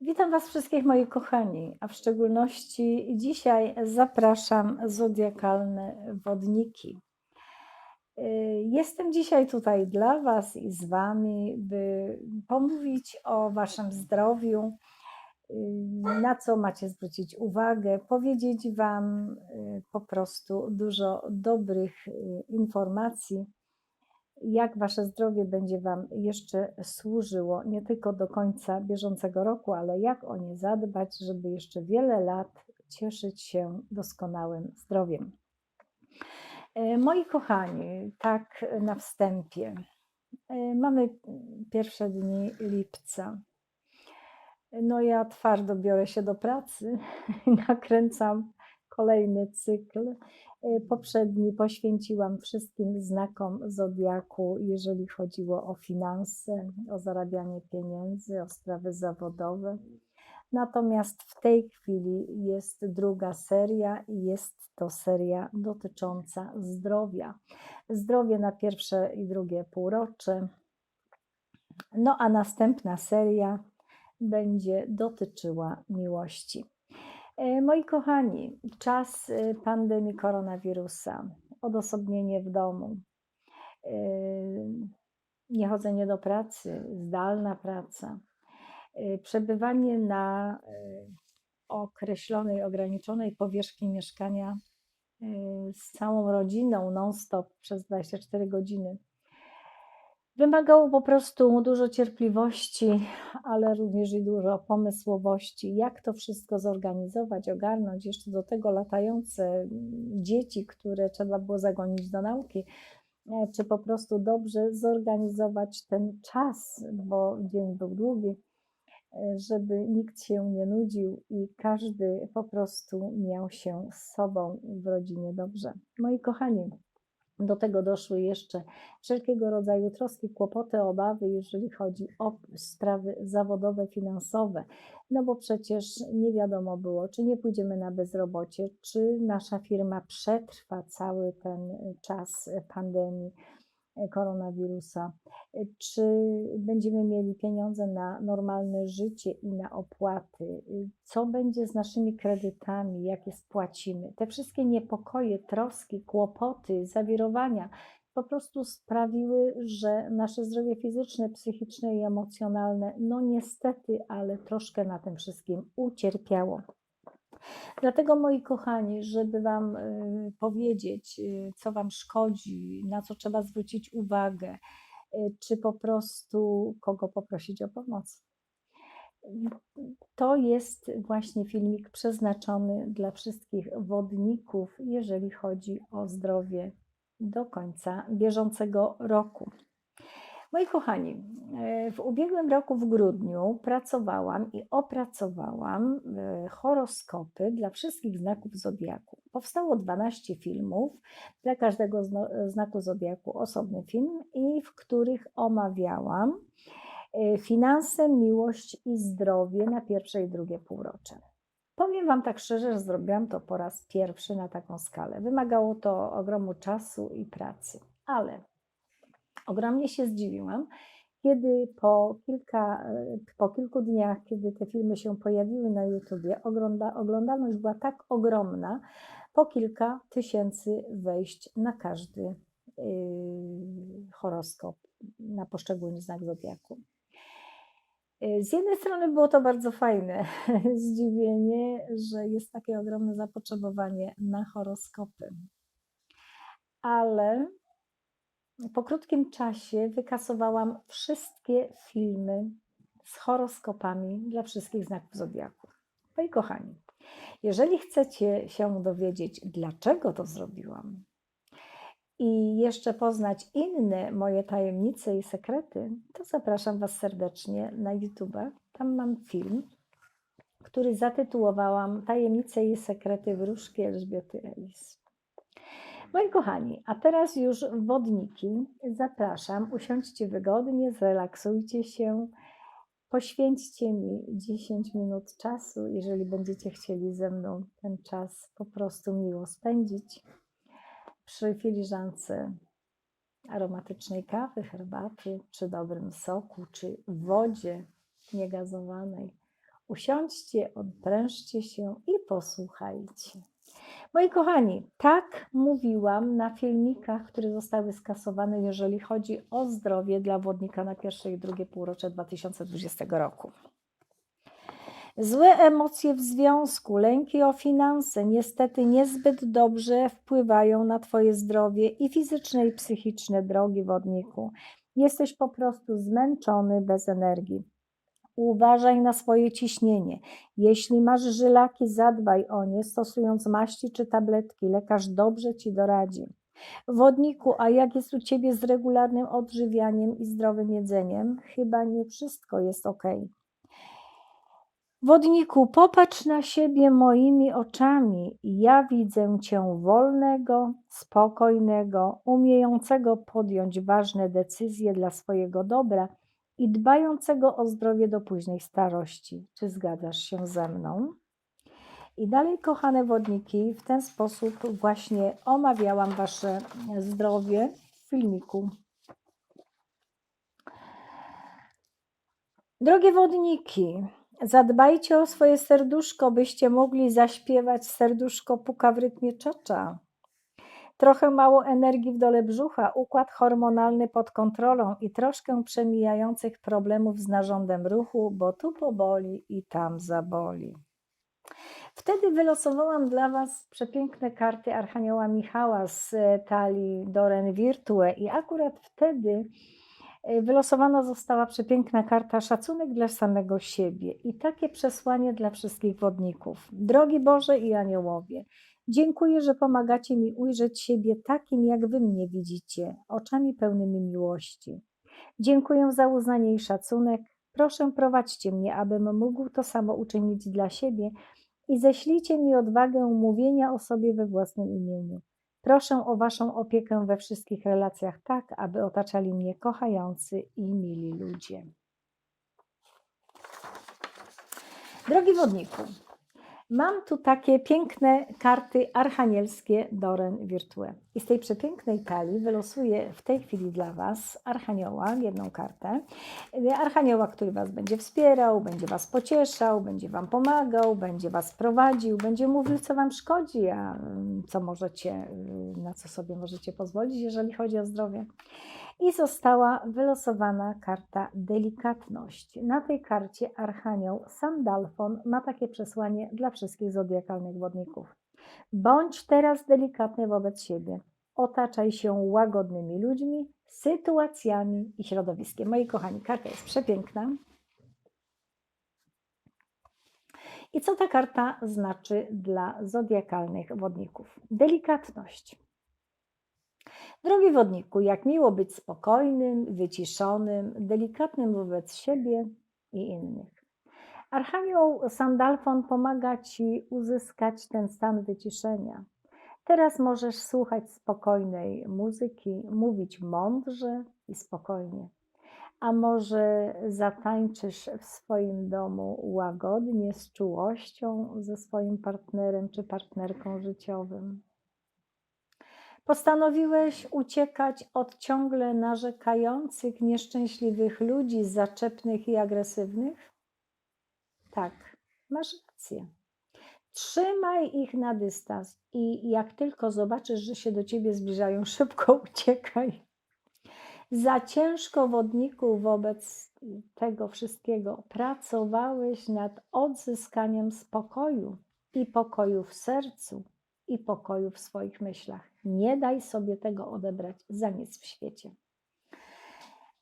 Witam Was wszystkich, moi kochani, a w szczególności dzisiaj zapraszam zodiakalne wodniki. Y, Jestem dzisiaj tutaj dla Was i z Wami, by pomówić o Waszym zdrowiu, y, na co macie zwrócić uwagę, powiedzieć Wam y, po prostu dużo dobrych informacji jak Wasze zdrowie będzie Wam jeszcze służyło, nie tylko do końca bieżącego roku, ale jak o nie zadbać, żeby jeszcze wiele lat cieszyć się doskonałym zdrowiem. E, Moi kochani, tak na wstępie. E, Mamy pierwsze dni lipca. No ja twardo biorę się do pracy nakręcam kolejny cykl. E, Poprzedni poświęciłam wszystkim znakom zodiaku, jeżeli chodziło o finanse, o zarabianie pieniędzy, o sprawy zawodowe. Natomiast w tej chwili jest druga seria i jest to seria dotycząca zdrowia. Zdrowie na pierwsze i drugie półrocze. No a następna seria będzie dotyczyła miłości. E, Moi kochani, czas e, pandemii koronawirusa, odosobnienie w domu, e, niechodzenie do pracy, zdalna praca, przebywanie na określonej, ograniczonej powierzchni mieszkania z całą rodziną non-stop przez 24 godziny. Wymagało po prostu dużo cierpliwości, ale również i dużo pomysłowości, jak to wszystko zorganizować, ogarnąć. Jeszcze do tego latające dzieci, które trzeba było zagonić do nauki, e, czy po prostu dobrze zorganizować ten czas, bo dzień był długi, e, żeby nikt się nie nudził i każdy po prostu miał się z sobą w rodzinie dobrze. Moi kochani, do tego doszły jeszcze wszelkiego rodzaju troski, kłopoty, obawy, jeżeli chodzi o sprawy zawodowe, finansowe. No bo przecież nie wiadomo było, czy nie pójdziemy na bezrobocie, czy nasza firma przetrwa cały ten czas pandemii koronawirusa, czy będziemy mieli pieniądze na normalne życie i na opłaty, co będzie z naszymi kredytami, jakie spłacimy. Te wszystkie niepokoje, troski, kłopoty, zawirowania po prostu sprawiły, że nasze zdrowie fizyczne, psychiczne i emocjonalne, no niestety, ale troszkę na tym wszystkim ucierpiało. Dlatego, moi kochani, żeby Wam y, powiedzieć, y, co Wam szkodzi, na co trzeba zwrócić uwagę, y, czy po prostu kogo poprosić o pomoc. To jest właśnie filmik przeznaczony dla wszystkich wodników, jeżeli chodzi o zdrowie do końca bieżącego roku. Moi kochani, e, w ubiegłym roku w grudniu pracowałam i opracowałam e, horoskopy dla wszystkich znaków zodiaku. Powstało 12 filmów, dla każdego zno- znaku zodiaku osobny film, i w których omawiałam e, finanse, miłość i zdrowie na pierwsze i drugie półrocze. Powiem Wam tak szczerze, że zrobiłam to po raz pierwszy na taką skalę. Wymagało to ogromu czasu i pracy, ale ogromnie się zdziwiłam, kiedy po, kilka, e, po kilku dniach, kiedy te filmy się pojawiły na YouTubie, ogląda, oglądalność była tak ogromna, po kilka tysięcy wejść na każdy yy, horoskop, na poszczególny znak zodiaku. Yy, Z jednej strony było to bardzo fajne zdziwienie, że jest takie ogromne zapotrzebowanie na horoskopy, ale po krótkim czasie wykasowałam wszystkie filmy z horoskopami dla wszystkich znaków zodiaku. Moi kochani, jeżeli chcecie się dowiedzieć, dlaczego to zrobiłam i jeszcze poznać inne moje tajemnice i sekrety, to zapraszam Was serdecznie na YouTube. Tam mam film, który zatytułowałam Tajemnice i sekrety wróżki Elżbiety Elis. Moi kochani, a teraz już wodniki. Zapraszam, usiądźcie wygodnie, zrelaksujcie się, poświęćcie mi 10 minut czasu, jeżeli będziecie chcieli ze mną ten czas po prostu miło spędzić przy filiżance aromatycznej kawy, herbaty, czy dobrym soku, czy wodzie niegazowanej. Usiądźcie, odprężcie się i posłuchajcie. Moi kochani, tak mówiłam na filmikach, które zostały skasowane, jeżeli chodzi o zdrowie dla wodnika na pierwsze i drugie półrocze 2020 roku. Złe emocje w związku, lęki o finanse niestety niezbyt dobrze wpływają na Twoje zdrowie i fizyczne, i psychiczne, drogi wodniku. Jesteś po prostu zmęczony bez energii. Uważaj na swoje ciśnienie. Jeśli masz żylaki, zadbaj o nie, stosując maści czy tabletki. Lekarz dobrze ci doradzi. Wodniku, a jak jest u ciebie z regularnym odżywianiem i zdrowym jedzeniem? Chyba nie wszystko jest ok. Wodniku, popatrz na siebie moimi oczami. Ja widzę cię wolnego, spokojnego, umiejącego podjąć ważne decyzje dla swojego dobra i dbającego o zdrowie do późnej starości. Czy zgadzasz się ze mną? I dalej, kochane wodniki, w ten sposób właśnie omawiałam Wasze zdrowie w filmiku. Drogie wodniki, zadbajcie o swoje serduszko, byście mogli zaśpiewać serduszko puka w rytmie czacza. Trochę mało energii w dole brzucha, układ hormonalny pod kontrolą i troszkę przemijających problemów z narządem ruchu, bo tu poboli i tam zaboli. Wtedy wylosowałam dla Was przepiękne karty Archanioła Michała z talii Doren Virtue i akurat wtedy e, wylosowana została przepiękna karta Szacunek dla samego siebie i takie przesłanie dla wszystkich wodników. Drogi Boże i Aniołowie, Dziękuję, że pomagacie mi ujrzeć siebie takim, jak wy mnie widzicie, oczami pełnymi miłości. Dziękuję za uznanie i szacunek. Proszę, prowadźcie mnie, abym mógł to samo uczynić dla siebie i ześlijcie mi odwagę mówienia o sobie we własnym imieniu. Proszę o Waszą opiekę we wszystkich relacjach, tak aby otaczali mnie kochający i mili ludzie. Drogi wodniku, Mam tu takie piękne karty archanielskie Doren Virtue. I z tej przepięknej talii wylosuję w tej chwili dla Was Archanioła, jedną kartę. Archanioła, który Was będzie wspierał, będzie Was pocieszał, będzie Wam pomagał, będzie Was prowadził, będzie mówił, co Wam szkodzi, a mm, co możecie, y, na co sobie możecie pozwolić, jeżeli chodzi o zdrowie i została wylosowana karta delikatność. Na tej karcie Archanioł Sandalfon ma takie przesłanie dla wszystkich zodiakalnych wodników. Bądź teraz delikatny wobec siebie. Otaczaj się łagodnymi ludźmi, sytuacjami i środowiskiem. Moi kochani, karta jest przepiękna. I co ta karta znaczy dla zodiakalnych wodników? Delikatność. Drogi wodniku, jak miło być spokojnym, wyciszonym, delikatnym wobec siebie i innych. Archanioł Sandalfon pomaga Ci uzyskać ten stan wyciszenia. Teraz możesz słuchać spokojnej muzyki, mówić mądrze i spokojnie. A może zatańczysz w swoim domu łagodnie, z czułością ze swoim partnerem czy partnerką życiowym? Postanowiłeś uciekać od ciągle narzekających, nieszczęśliwych ludzi, zaczepnych i agresywnych? Tak, masz rację. Trzymaj ich na dystans i jak tylko zobaczysz, że się do ciebie zbliżają, szybko uciekaj. Za ciężko wodniku wobec tego wszystkiego pracowałeś nad odzyskaniem spokoju i pokoju w sercu i pokoju w swoich myślach. Nie daj sobie tego odebrać za nic w świecie.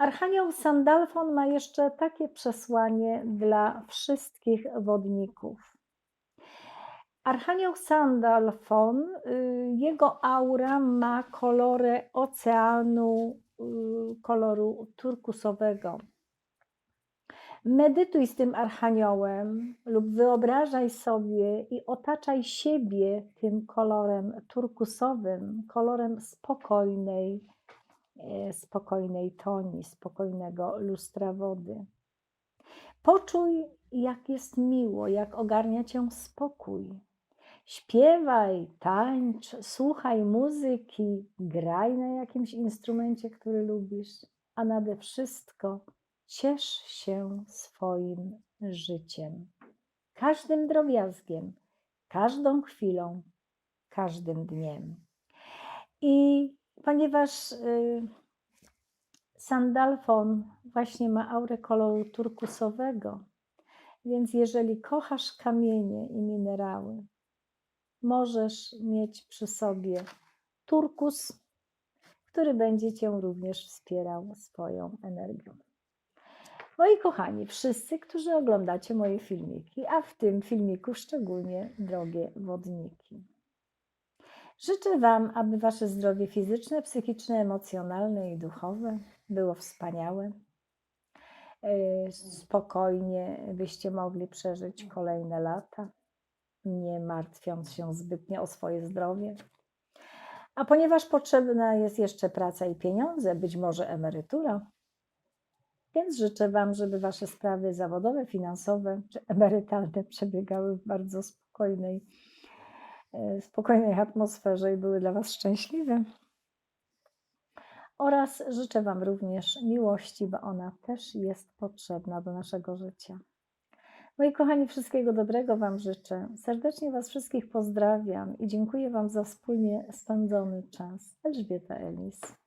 Archanioł Sandalfon ma jeszcze takie przesłanie dla wszystkich wodników. Archanioł Sandalfon, y, jego aura ma kolory oceanu y, koloru turkusowego. Medytuj z tym archaniołem lub wyobrażaj sobie i otaczaj siebie tym kolorem turkusowym, kolorem spokojnej, spokojnej toni, spokojnego lustra wody. Poczuj, jak jest miło, jak ogarnia cię spokój. Śpiewaj, tańcz, słuchaj muzyki, graj na jakimś instrumencie, który lubisz, a nade wszystko Ciesz się swoim życiem. każdym drobiazgiem, każdą chwilą, każdym dniem. I ponieważ y, Sandalfon właśnie ma aurę koloru turkusowego, więc jeżeli kochasz kamienie i minerały, możesz mieć przy sobie turkus, który będzie Cię również wspierał swoją energią. Moi kochani, wszyscy, którzy oglądacie moje filmiki, a w tym filmiku szczególnie drogie wodniki. Życzę Wam, aby Wasze zdrowie fizyczne, psychiczne, emocjonalne i duchowe było wspaniałe. Yy, Spokojnie byście mogli przeżyć kolejne lata, nie martwiąc się zbytnio o swoje zdrowie. A ponieważ potrzebna jest jeszcze praca i pieniądze, być może emerytura, więc życzę Wam, żeby Wasze sprawy zawodowe, finansowe czy emerytalne przebiegały w bardzo spokojnej, e, spokojnej atmosferze i były dla Was szczęśliwe. Oraz życzę Wam również miłości, bo ona też jest potrzebna do naszego życia. Moi kochani, wszystkiego dobrego Wam życzę. Serdecznie Was wszystkich pozdrawiam i dziękuję Wam za wspólnie spędzony czas. Elżbieta Elis.